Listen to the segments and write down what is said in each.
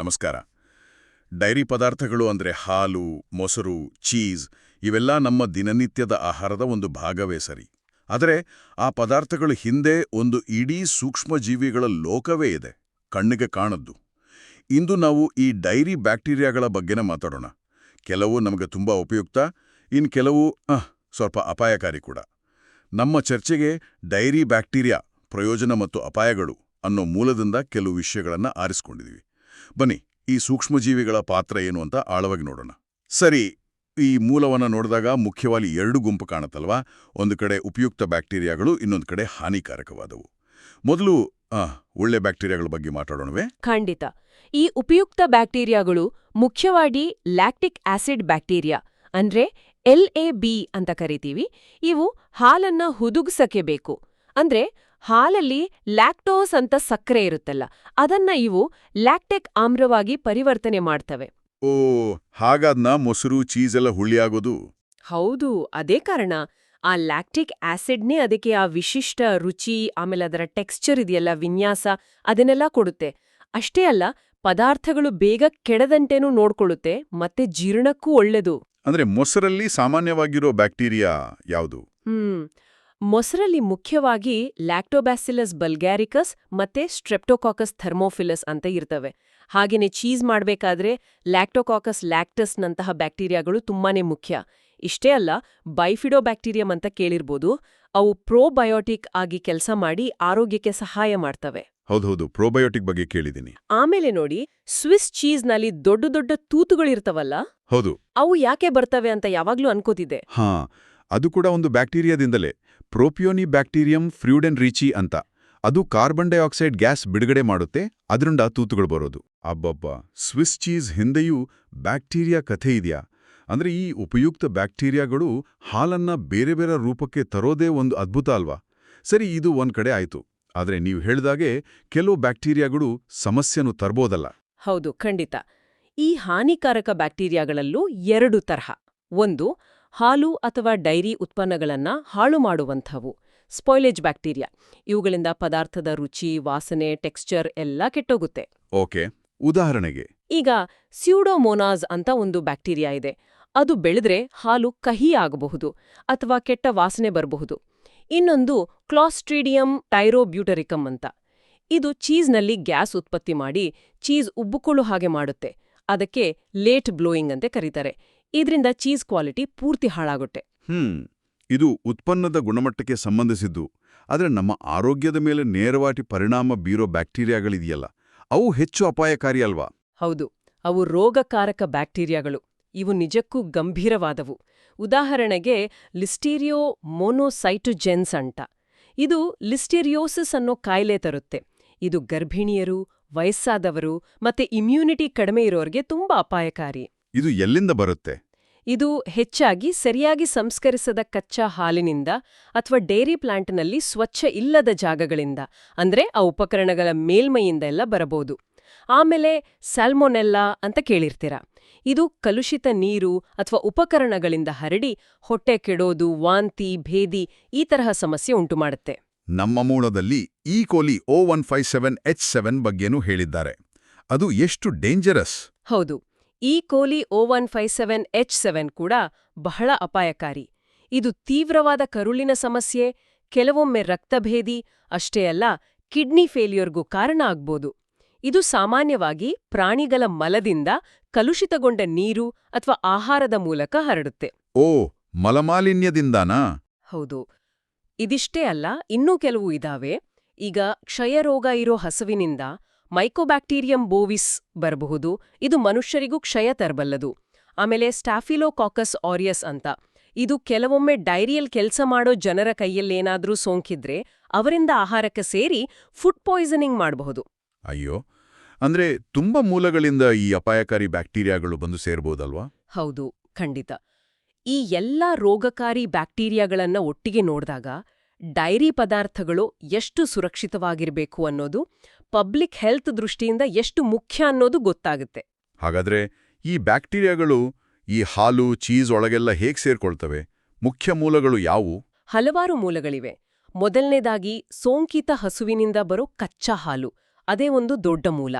ನಮಸ್ಕಾರ. ಡೈರಿ ಪದಾರ್ಥಗಳು ಅಂದ್ರೆ ಹಾಲು, ಮೊಸರು, ಚೀಸ್ ಇವೆಲ್ಲ ನಮ್ಮ ದಿನನಿತ್ಯದ ಆಹಾರದ ಒಂದು ಭಾಗವೇ ಸರಿ. ಆದರೆ ಆ ಪದಾರ್ಥಗಳ ಹಿಂದೆ ಒಂದು ಇಡೀ ಸೂಕ್ಷ್ಮಜೀವಿಗಳ ಲೋಕವೇ ಇದೆ, ಕಣ್ಣಿಗೆ ಕಾಣದ್ದು. ಇಂದು ನಾವು ಈ ಡೈರಿ ಬ್ಯಾಕ್ಟೀರಿಯಾಗಳ ಬಗ್ಗೆನೇ ಮಾತಾಡೋಣ. ಕೆಲವು ನಮಗೆ ತುಂಬಾ ಉಪಯುಕ್ತ ಇನ್ನು ಕೆಲವು ಸ್ವಲ್ಪ ಅಪಾಯಕಾರಿ ಕೂಡ. ನಮ್ಮ ಚರ್ಚೆಗೆ ಡೈರಿ ಬ್ಯಾಕ್ಟೀರಿಯಾ ಪ್ರಯೋಜನ ಮತ್ತು ಅಪಾಯಗಳು ಅನ್ನೋ ಮೂಲದಿಂದ ಕೆಲವು ವಿಷಯಗಳನ್ನು ಆರಿಸ್ಕೊಂಡಿದೀವಿ. ಬನ್ನಿ, ಈ ಸೂಕ್ಷ್ಮಜೀವಿಗಳ ಪಾತ್ರ ಏನು ಅಂತ ಆಳವಾಗಿ ನೋಡೋಣ. ಸರಿ, ಈ ಮೂಲವನ್ನ ನೋಡಿದಾಗ ಮುಖ್ಯವಾಗಿ ಎರಡು ಗುಂಪು ಕಾಣುತ್ತಲ್ವಾ? ಒಂದು ಕಡೆ ಉಪಯುಕ್ತ ಬ್ಯಾಕ್ಟೀರಿಯಾಗಳು, ಇನ್ನೊಂದು ಕಡೆ ಹಾನಿಕಾರಕವಾದವು. ಮೊದಲು ಒಳ್ಳೆ ಬ್ಯಾಕ್ಟೀರಿಯಾಗಳ ಬಗ್ಗೆ ಮಾತಾಡೋಣವೇ? ಖಂಡಿತ. ಈ ಉಪಯುಕ್ತ ಬ್ಯಾಕ್ಟೀರಿಯಾಗಳು ಮುಖ್ಯವಾಗಿ ಲ್ಯಾಕ್ಟಿಕ್ ಆಸಿಡ್ ಬ್ಯಾಕ್ಟೀರಿಯಾ, ಅಂದ್ರೆ ಎಲ್ ಎ ಬಿ ಅಂತ ಕರಿತೀವಿ. ಇವು ಹಾಲನ್ನ ಹುದುಗ್ಸಕ್ಕೆ ಬೇಕು. ಅಂದ್ರೆ ಹಾಲಲ್ಲಿ ಲ್ಯಾಕ್ಟೋಸ್ ಅಂತ ಸಕ್ಕರೆ ಇರುತ್ತಲ್ಲ ಅದನ್ನ ಇವು ಲ್ಯಾಕ್ಟೆಕ್ ಆಮ್ರವಾಗಿ ಪರಿವರ್ತನೆ ಮಾಡ್ತವೆ. ಓ ಹಾಗಾದ್ನ ಮೊಸರು ಚೀಸ್ ಎಲ್ಲ ಹುಳಿಯಾಗೋದು? ಹೌದು ಅದೇ ಕಾರಣ. ಆ ಲ್ಯಾಕ್ಟಿಕ್ ಆಸಿಡ್ನೇ ಅದಕ್ಕೆ ಆ ವಿಶಿಷ್ಟ ರುಚಿ ಆಮೇಲೆ ಅದರ ಟೆಕ್ಸ್ಚರ್ ಇದೆಯಲ್ಲ ವಿನ್ಯಾಸ ಅದನ್ನೆಲ್ಲ ಕೊಡುತ್ತೆ. ಅಷ್ಟೇ ಅಲ್ಲ ಪದಾರ್ಥಗಳು ಬೇಗ ಕೆಡದಂಟೇನೂ ನೋಡ್ಕೊಳ್ಳುತ್ತೆ ಮತ್ತೆ ಜೀರ್ಣಕ್ಕೂ ಒಳ್ಳೆದು. ಅಂದ್ರೆ ಮೊಸರಲ್ಲಿ ಸಾಮಾನ್ಯವಾಗಿರೋ ಬ್ಯಾಕ್ಟೀರಿಯಾ ಯಾವುದು? ಹ್ಮ್. ಮೊಸರಲ್ಲಿ ಮುಖ್ಯವಾಗಿ ಲ್ಯಾಕ್ಟೋಬ್ಯಾಸಿಲಸ್ ಬಲ್ಗ್ಯಾರಿಕಸ್ ಮತ್ತೆ ಸ್ಟ್ರೆಪ್ಟೋಕಾಕಸ್ ಥರ್ಮೋಫಿಲಸ್ ಅಂತ ಇರ್ತವೆ. ಹಾಗೆಯೇ ಚೀಸ್ ಮಾಡಬೇಕಾದ್ರೆ ಲ್ಯಾಕ್ಟೋಕಾಕಸ್ ಲ್ಯಾಕ್ಟಸ್ನಂತಹ ಬ್ಯಾಕ್ಟೀರಿಯಾಗಳು ತುಂಬಾನೇ ಮುಖ್ಯ. ಇಷ್ಟೇ ಅಲ್ಲ ಬೈಫಿಡೋ ಬ್ಯಾಕ್ಟೀರಿಯಂ ಅಂತ ಕೇಳಿರ್ಬೋದು. ಅವು ಪ್ರೋಬಯೋಟಿಕ್ ಆಗಿ ಕೆಲಸ ಮಾಡಿ ಆರೋಗ್ಯಕ್ಕೆ ಸಹಾಯ ಮಾಡ್ತವೆ. ಹೌದೌದು ಪ್ರೋಬಯೋಟಿಕ್ ಬಗ್ಗೆ ಕೇಳಿದ್ದೀನಿ. ಆಮೇಲೆ ನೋಡಿ ಸ್ವಿಸ್ ಚೀಸ್ನಲ್ಲಿ ದೊಡ್ಡ ದೊಡ್ಡ ತೂತುಗಳಿರ್ತವಲ್ಲ ಹೌದು. ಅವು ಯಾಕೆ ಬರ್ತವೆ ಅಂತ ಯಾವಾಗ್ಲೂ ಅನ್ಕೋತಿದ್ದೆ. ಹಾ ಅದು ಕೂಡ ಒಂದು ಬ್ಯಾಕ್ಟೀರಿಯಾದಿಂದಲೇ ಪ್ರೋಪಿಯೋನಿ ಬ್ಯಾಕ್ಟೀರಿಯಂ ಫ್ರೂಡೆನ್ ರೀಚಿ ಅಂತ. ಅದು ಕಾರ್ಬನ್ ಡೈಆಕ್ಸೈಡ್ ಗ್ಯಾಸ್ ಬಿಡುಗಡೆ ಮಾಡುತ್ತೆ, ಅದರಿಂದ ತೂತುಗಳು ಬರೋದು. ಅಬ್ಬಬ್ಬ, ಸ್ವಿಸ್ ಚೀಸ್ ಹಿಂದೆಯೂ ಬ್ಯಾಕ್ಟೀರಿಯಾ ಕಥೆ ಇದೆಯಾ? ಅಂದ್ರೆ ಈ ಉಪಯುಕ್ತ ಬ್ಯಾಕ್ಟೀರಿಯಾಗಳು ಹಾಲನ್ನ ಬೇರೆ ಬೇರೆ ರೂಪಕ್ಕೆ ತರೋದೇ ಒಂದು ಅದ್ಭುತ ಅಲ್ವಾ? ಸರಿ, ಇದು ಒಂದ್ ಕಡೆ ಆಯ್ತು. ಆದ್ರೆ ನೀವು ಹೇಳಿದಾಗೆ ಕೆಲವು ಬ್ಯಾಕ್ಟೀರಿಯಾಗಳು ಸಮಸ್ಯೆನೂ ತರ್ಬೋದಲ್ಲ. ಹೌದು, ಖಂಡಿತ. ಈ ಹಾನಿಕಾರಕ ಬ್ಯಾಕ್ಟೀರಿಯಾಗಳಲ್ಲೂ ಎರಡು ತರಹ. ಒಂದು ಹಾಲು ಅಥವಾ ಡೈರಿ ಉತ್ಪನ್ನಗಳನ್ನ ಹಾಳು ಮಾಡುವಂಥವು. Spoilage bacteria. ಇವುಗಳಿಂದ ಪದಾರ್ಥದ ರುಚಿ ವಾಸನೆ ಟೆಕ್ಸ್ಚರ್ ಎಲ್ಲ ಕೆಟ್ಟೋಗುತ್ತೆ. ಓಕೆ ಉದಾಹರಣೆಗೆ. ಈಗ ಸ್ಯೂಡೋಮೋನಾಸ್ ಅಂತ ಒಂದು ಬ್ಯಾಕ್ಟೀರಿಯಾ ಇದೆ. ಅದು ಬೆಳೆದ್ರೆ ಹಾಲು ಕಹಿ ಆಗಬಹುದು ಅಥವಾ ಕೆಟ್ಟ ವಾಸನೆ ಬರಬಹುದು. ಇನ್ನೊಂದು ಕ್ಲಾಸ್ಟ್ರೀಡಿಯಂ ಟೈರೋಬ್ಯೂಟರಿಕಮ್ ಅಂತ. ಇದು ಚೀಸ್ನಲ್ಲಿ ಗ್ಯಾಸ್ ಉತ್ಪತ್ತಿ ಮಾಡಿ ಚೀಸ್ ಉಬ್ಬುಕೊಳ್ಳೋ ಹಾಗೆ ಮಾಡುತ್ತೆ. ಅದಕ್ಕೆ ಲೇಟ್ ಬ್ಲೋಯಿಂಗ್ ಅಂತ ಕರೀತಾರೆ. ಇದರಿಂದ ಚೀಸ್ ಕ್ವಾಲಿಟಿ ಪೂರ್ತಿ ಹಾಳಾಗುತ್ತೆ. ಹ್ಮ್ ಇದು ಉತ್ಪನ್ನದ ಗುಣಮಟ್ಟಕ್ಕೆ ಸಂಬಂಧಿಸಿದ್ದು ಆದರೆ ನಮ್ಮ ಆರೋಗ್ಯದ ಮೇಲೆ ನೇರವಾಗಿ ಪರಿಣಾಮ ಬೀರೋ ಬ್ಯಾಕ್ಟೀರಿಯಾಗಳಿದೆಯಲ್ಲ ಅವು ಹೆಚ್ಚು ಅಪಾಯಕಾರಿ ಅಲ್ವಾ? ಹೌದು ಅವು ರೋಗಕಾರಕ ಬ್ಯಾಕ್ಟೀರಿಯಾಗಳು. ಇವು ನಿಜಕ್ಕೂ ಗಂಭೀರವಾದವು. ಉದಾಹರಣೆಗೆ ಲಿಸ್ಟೀರಿಯೋ ಮೊನೋಸೈಟುಜೆನ್ಸ್ ಅಂಟ ಇದು ಲಿಸ್ಟೀರಿಯೋಸಿಸ್ ಅನ್ನೋ ಕಾಯಿಲೆ ತರುತ್ತೆ. ಇದು ಗರ್ಭಿಣಿಯರು ವಯಸ್ಸಾದವರು ಮತ್ತೆ ಇಮ್ಯುನಿಟಿ ಕಡಿಮೆ ಇರೋರಿಗೆ ತುಂಬಾ ಅಪಾಯಕಾರಿ. ಇದು ಎಲ್ಲಿಂದ ಬರುತ್ತೆ? ಇದು ಹೆಚ್ಚಾಗಿ ಸರಿಯಾಗಿ ಸಂಸ್ಕರಿಸದ ಕಚ್ಚಾ ಹಾಲಿನಿಂದ ಅಥವಾ ಡೇರಿ ಪ್ಲಾಂಟ್ನಲ್ಲಿ ಸ್ವಚ್ಛ ಇಲ್ಲದ ಜಾಗಗಳಿಂದ ಅಂದ್ರೆ ಆ ಉಪಕರಣಗಳ ಮೇಲ್ಮೈಯಿಂದ ಎಲ್ಲ ಬರಬಹುದು. ಆಮೇಲೆ ಸ್ಯಾಲ್ಮೊನೆಲ್ಲಾ ಅಂತ ಕೇಳಿರ್ತೀರ? ಇದು ಕಲುಷಿತ ನೀರು ಅಥವಾ ಉಪಕರಣಗಳಿಂದ ಹರಡಿ ಹೊಟ್ಟೆ ಕೆಡೋದು ವಾಂತಿ ಭೇದಿ ಈ ತರಹ ಸಮಸ್ಯೆ ಉಂಟುಮಾಡುತ್ತೆ. ನಮ್ಮ ಮೂಲದಲ್ಲಿ E coli O one five seven H seven ಬಗ್ಗೆನೂ ಹೇಳಿದ್ದಾರೆ. ಅದು ಎಷ್ಟು ಡೇಂಜರಸ್? ಹೌದು. E coli O one five seven H seven ಕೂಡ ಬಹಳ ಅಪಾಯಕಾರಿ. ಇದು ತೀವ್ರವಾದ ಕರುಳಿನ ಸಮಸ್ಯೆ ಕೆಲವೊಮ್ಮೆ ರಕ್ತಭೇದಿ ಅಷ್ಟೇ ಅಲ್ಲ ಕಿಡ್ನಿ ಫೇಲ್ಯೂರ್ಗೂ ಕಾರಣ ಆಗ್ಬೋದು. ಇದು ಸಾಮಾನ್ಯವಾಗಿ ಪ್ರಾಣಿಗಳ ಮಲದಿಂದ ಕಲುಷಿತಗೊಂಡ ನೀರು ಅಥವಾ ಆಹಾರದ ಮೂಲಕ ಹರಡುತ್ತೆ. ಓ ಮಲಮಾಲಿನ್ಯದಿಂದನಾ? ಹೌದು. ಇದಿಷ್ಟೇ ಅಲ್ಲ ಇನ್ನೂ ಕೆಲವು ಇದಾವೆ. ಈಗ ಕ್ಷಯರೋಗ ಇರೋ ಹಸುವಿನಿಂದ ಮೈಕೋಬ್ಯಾಕ್ಟೀರಿಯಂ ಬೋವಿಸ್ ಬರಬಹುದು. ಇದು ಮನುಷ್ಯರಿಗೂ ಕ್ಷಯ ತರಬಲ್ಲದು. ಆಮೇಲೆ ಸ್ಟಾಫಿಲೋಕಾಕಸ್ ಆರಿಯಸ್ ಅಂತ. ಇದು ಕೆಲವೊಮ್ಮೆ ಡೈರಿಯಲ್ ಕೆಲಸ ಮಾಡೋ ಜನರ ಕೈಯಲ್ಲೇನಾದ್ರೂ ಸೋಂಕಿದ್ರೆ ಅವರಿಂದ ಆಹಾರಕ್ಕೆ ಸೇರಿ ಫುಡ್ ಪಾಯ್ಸನಿಂಗ್ ಮಾಡಬಹುದು. ಅಯ್ಯೋ. ಅಂದ್ರೆ ತುಂಬಾ ಮೂಲಗಳಿಂದ ಈ ಅಪಾಯಕಾರಿ ಬ್ಯಾಕ್ಟೀರಿಯಾಗಳು ಬಂದು ಸೇರ್ಬೋದಲ್ವಾ? ಹೌದು ಖಂಡಿತ. ಈ ಎಲ್ಲ ರೋಗಕಾರಿ ಬ್ಯಾಕ್ಟೀರಿಯಾಗಳನ್ನ ಒಟ್ಟಿಗೆ ನೋಡಿದಾಗ ಡೈರಿ ಪದಾರ್ಥಗಳು ಎಷ್ಟು ಸುರಕ್ಷಿತವಾಗಿರಬೇಕು ಅನ್ನೋದು ಪಬ್ಲಿಕ್ ಹೆಲ್ತ್ ದೃಷ್ಟಿಯಿಂದ ಎಷ್ಟು ಮುಖ್ಯ ಅನ್ನೋದು ಗೊತ್ತಾಗುತ್ತೆ. ಹಾಗಾದ್ರೆ ಈ ಬ್ಯಾಕ್ಟೀರಿಯಾಗಳು ಈ ಹಾಲು ಚೀಸ್ ಒಳಗೆಲ್ಲ ಹೇಗೆ ಸೇರ್ಕೊಳ್ತವೆ? ಮುಖ್ಯ ಮೂಲಗಳು ಯಾವುವು? ಹಲವಾರು ಮೂಲಗಳಿವೆ. ಮೊದಲನೇದಾಗಿ ಸೋಂಕಿತ ಹಸುವಿನಿಂದ ಬರೋ ಕಚ್ಚಾ ಹಾಲು ಅದೇ ಒಂದು ದೊಡ್ಡ ಮೂಲ.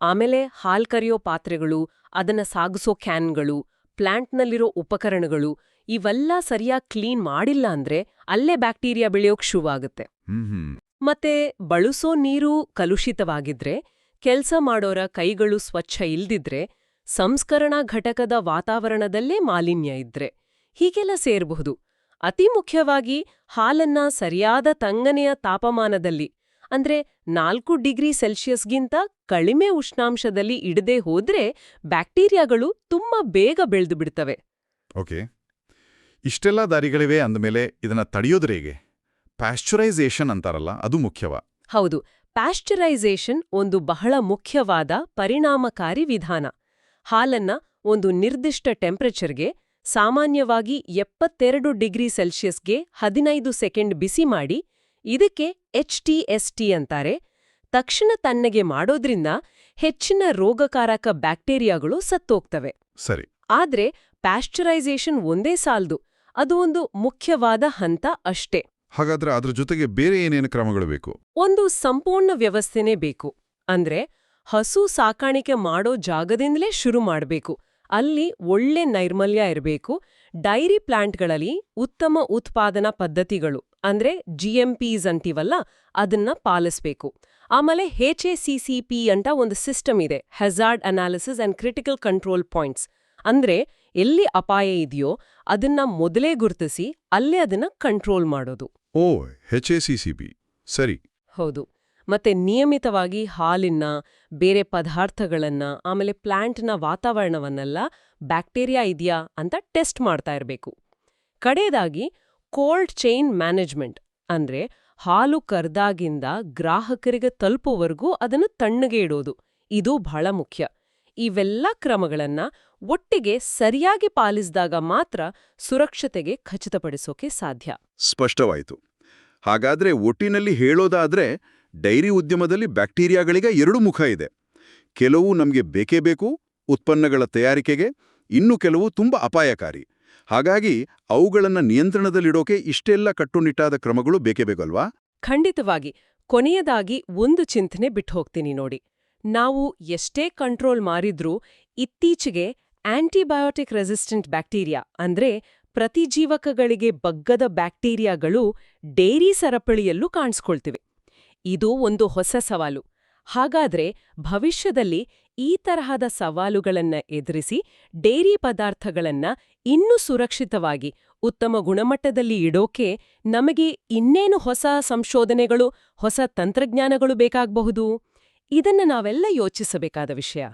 ಆಮೇಲೆ ಹಾಲ್ ಕರೆಯೋ ಪಾತ್ರೆಗಳು ಅದನ್ನ ಸಾಗಿಸೋ ಕ್ಯಾನ್ಗಳು ಪ್ಲಾಂಟ್ನಲ್ಲಿರೋ ಉಪಕರಣಗಳು ಇವೆಲ್ಲ ಸರಿಯಾಗಿ ಕ್ಲೀನ್ ಮಾಡಿಲ್ಲ ಅಂದ್ರೆ ಅಲ್ಲೇ ಬ್ಯಾಕ್ಟೀರಿಯಾ ಬೆಳೆಯೋಕ್ ಶುರುವಾಗುತ್ತೆ ಮತ್ತೆ ಬಳಸೋ ನೀರು ಕಲುಷಿತವಾಗಿದ್ರೆ ಕೆಲಸ ಮಾಡೋರ ಕೈಗಳು ಸ್ವಚ್ಛ ಇಲ್ದಿದ್ರೆ ಸಂಸ್ಕರಣಾ ಘಟಕದ ವಾತಾವರಣದಲ್ಲೇ ಮಾಲಿನ್ಯ ಇದ್ರೆ ಹೀಗೆಲ್ಲ ಸೇರಬಹುದು. ಅತಿ ಮುಖ್ಯವಾಗಿ ಹಾಲನ್ನ ಸರಿಯಾದ ತಂಗನೆಯ ತಾಪಮಾನದಲ್ಲಿ ಅಂದ್ರೆ ನಾಲ್ಕು ಡಿಗ್ರಿ ಸೆಲ್ಸಿಯಸ್ಗಿಂತ ಕಡಿಮೆ ಉಷ್ಣಾಂಶದಲ್ಲಿ ಇಡದೆ ಹೋದ್ರೆ ಬ್ಯಾಕ್ಟೀರಿಯಾಗಳು ತುಂಬಾ ಬೇಗ ಬೆಳೆದು ಬಿಡ್ತವೆ. ಓಕೆ. ಇಷ್ಟೆಲ್ಲ ದಾರಿಗಳಿವೆ ಅಂದಮೇಲೆ ಇದನ್ನ ತಡೆಯೋದ್ರೆ ಹೇಗೆ? ಪ್ಯಾಶ್ಚರೈಸೇಷನ್ ಅಂತಾರಲ್ಲ ಅದು ಮುಖ್ಯವ. ಹೌದು ಪ್ಯಾಶ್ಚರೈಸೇಷನ್ ಒಂದು ಬಹಳ ಮುಖ್ಯವಾದ ಪರಿಣಾಮಕಾರಿ ವಿಧಾನ. ಹಾಲನ್ನ ಒಂದು ನಿರ್ದಿಷ್ಟ ಟೆಂಪರೇಚರ್ಗೆ ಸಾಮಾನ್ಯವಾಗಿ ಎಪ್ಪತ್ತೆರಡು ಡಿಗ್ರಿ ಸೆಲ್ಸಿಯಸ್ಗೆ ಹದಿನೈದು ಸೆಕೆಂಡ್ ಬಿಸಿ ಮಾಡಿ ಇದಕ್ಕೆ ಎಚ್ ಟಿ ಎಸ್ ಟಿ ಅಂತಾರೆ. ತಕ್ಷಣ ತಣ್ಣಗೆ ಮಾಡೋದ್ರಿಂದ ಹೆಚ್ಚಿನ ರೋಗಕಾರಕ ಬ್ಯಾಕ್ಟೀರಿಯಾಗಳು ಸತ್ತೋಗ್ತವೆ. ಸರಿ. ಆದ್ರೆ ಪ್ಯಾಶ್ಚರೈಸೇಷನ್ ಒಂದೇ ಸಾಲ್ದು. ಅದು ಒಂದು ಮುಖ್ಯವಾದ ಹಂತ ಅಷ್ಟೇ. ಹಾಗಾದ್ರೆ ಅದ್ರ ಜೊತೆಗೆ ಬೇರೆ ಏನೇನು ಕ್ರಮಗಳು ಬೇಕು? ಒಂದು ಸಂಪೂರ್ಣ ವ್ಯವಸ್ಥೆನೇ ಬೇಕು. ಅಂದ್ರೆ ಹಸು ಸಾಕಾಣಿಕೆ ಮಾಡೋ ಜಾಗದಿಂದಲೇ ಶುರು ಮಾಡಬೇಕು. ಅಲ್ಲಿ ಒಳ್ಳೆ ನೈರ್ಮಲ್ಯ ಇರಬೇಕು. ಡೈರಿ ಪ್ಲಾಂಟ್ಗಳಲ್ಲಿ ಉತ್ತಮ ಉತ್ಪಾದನಾ ಪದ್ಧತಿಗಳು ಅಂದ್ರೆ ಜಿಎಂಪಿಸ್ ಅಂತೀವಲ್ಲ ಅದನ್ನ ಪಾಲಿಸ್ಬೇಕು. ಆಮೇಲೆ ಪಿ ಅಂತ ಒಂದು ಸಿಸ್ಟಮ್ ಇದೆ. Hazard analysis and critical control points ಅಂದ್ರೆ ಎಲ್ಲಿ ಅಪಾಯ ಇದೆಯೋ ಅದನ್ನ ಮೊದಲೇ ಗುರುತಿಸಿ ಅಲ್ಲೇ ಅದನ್ನ ಕಂಟ್ರೋಲ್ ಮಾಡೋದು. ಓ H A C C P ಸರಿ. ಹೌದು. ಮತ್ತೆ ನಿಯಮಿತವಾಗಿ ಹಾಲಿನ ಬೇರೆ ಪದಾರ್ಥಗಳನ್ನ ಆಮೇಲೆ ಪ್ಲಾಂಟ್ನ ವಾತಾವರಣವನ್ನೆಲ್ಲ ಬ್ಯಾಕ್ಟೀರಿಯಾ ಇದೆಯಾ ಅಂತ ಟೆಸ್ಟ್ ಮಾಡ್ತಾ ಇರಬೇಕು. ಕಡೆಯದಾಗಿ ಕೋಲ್ಡ್ ಚೈನ್ ಮ್ಯಾನೇಜ್ಮೆಂಟ್ ಅಂದ್ರೆ ಹಾಲು ಕರ್ದಾಗಿಂದ ಗ್ರಾಹಕರಿಗೆ ತಲುಪುವವರೆಗೂ ಅದನ್ನು ತಣ್ಣಗೆ ಇಡೋದು. ಇದು ಬಹಳ ಮುಖ್ಯ. ಇವೆಲ್ಲ ಕ್ರಮಗಳನ್ನ ಒಟ್ಟಿಗೆ ಸರಿಯಾಗಿ ಪಾಲಿಸಿದಾಗ ಮಾತ್ರ ಸುರಕ್ಷತೆಗೆ ಖಚಿತಪಡಿಸೋಕೆ ಸಾಧ್ಯ. ಸ್ಪಷ್ಟವಾಯಿತು. ಹಾಗಾದ್ರೆ ಒಟ್ಟಿನಲ್ಲಿ ಹೇಳೋದಾದ್ರೆ ಡೈರಿ ಉದ್ಯಮದಲ್ಲಿ ಬ್ಯಾಕ್ಟೀರಿಯಾಗಳಿಗೆ ಎರಡು ಮುಖ ಇದೆ. ಕೆಲವು ನಮಗೆ ಬೇಕೇ ಬೇಕು ಉತ್ಪನ್ನಗಳ ತಯಾರಿಕೆಗೆ ಇನ್ನು ಕೆಲವು ತುಂಬ ಅಪಾಯಕಾರಿ. ಹಾಗಾಗಿ ಅವುಗಳನ್ನ ನಿಯಂತ್ರಣದಲ್ಲಿಡೋಕೆ ಇಷ್ಟೆಲ್ಲ ಕಟ್ಟುನಿಟ್ಟಾದ ಕ್ರಮಗಳು ಬೇಕೇ ಬೇಕಲ್ವಾ? ಖಂಡಿತವಾಗಿ. ಕೊನೆಯದಾಗಿ ಒಂದು ಚಿಂತನೆ ಬಿಟ್ಟು ಹೋಗ್ತೀನಿ ನೋಡಿ. ನಾವು ಎಷ್ಟೇ ಕಂಟ್ರೋಲ್ ಮಾರಿದ್ರೂ ಇತ್ತೀಚೆಗೆ ಆಂಟಿಬಯೋಟಿಕ್ ರೆಸಿಸ್ಟೆಂಟ್ ಬ್ಯಾಕ್ಟೀರಿಯಾ ಅಂದ್ರೆ ಪ್ರತಿಜೀವಕಗಳಿಗೆ ಬಗ್ಗದ ಬ್ಯಾಕ್ಟೀರಿಯಾಗಳು ಡೇರಿ ಸರಪಳಿಯಲ್ಲೂ ಕಾಣಿಸ್ಕೊಳ್ತಿವೆ. ಇದು ಒಂದು ಹೊಸ ಸವಾಲು. ಹಾಗಾದ್ರೆ ಭವಿಷ್ಯದಲ್ಲಿ ಈ ತರಹದ ಸವಾಲುಗಳನ್ನ ಎದುರಿಸಿ ಡೇರಿ ಪದಾರ್ಥಗಳನ್ನ ಇನ್ನೂ ಸುರಕ್ಷಿತವಾಗಿ, ಉತ್ತಮ ಗುಣಮಟ್ಟದಲ್ಲಿ ಇಡೋಕೆ ನಮಗೆ ಇನ್ನೇನು ಹೊಸ ಸಂಶೋಧನೆಗಳು, ಹೊಸ ತಂತ್ರಜ್ಞಾನಗಳು ಬೇಕಾಗಬಹುದು? ಇದನ್ನ ನಾವೆಲ್ಲ ಯೋಚಿಸಬೇಕಾದ ವಿಷಯ.